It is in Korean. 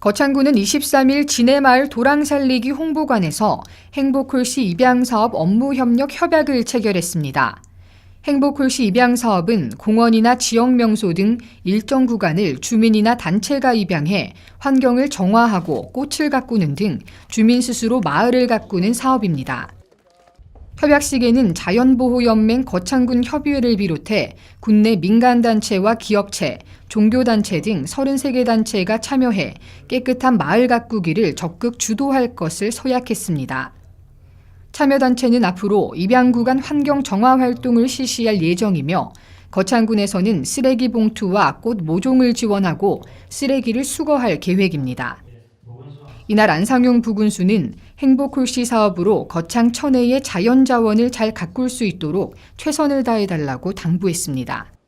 거창구는 23일 진해마을 도랑살리기 홍보관에서 행복홀씨 입양사업 업무협력 협약을 체결했습니다. 행복홀씨 입양사업은 공원이나 지역명소 등 일정 구간을 주민이나 단체가 입양해 환경을 정화하고 꽃을 가꾸는 등 주민 스스로 마을을 가꾸는 사업입니다. 협약식에는 자연보호연맹 거창군 협의회를 비롯해 군내 민간단체와 기업체, 종교단체 등 33개 단체가 참여해 깨끗한 마을 가꾸기를 적극 주도할 것을 서약했습니다. 참여단체는 앞으로 입양구간 환경 정화 활동을 실시할 예정이며 거창군에서는 쓰레기 봉투와 꽃 모종을 지원하고 쓰레기를 수거할 계획입니다. 이날 안상용 부군수는 행복홀씨 사업으로 거창 천혜의 자연 자원을 잘 가꿀 수 있도록 최선을 다해달라고 당부했습니다.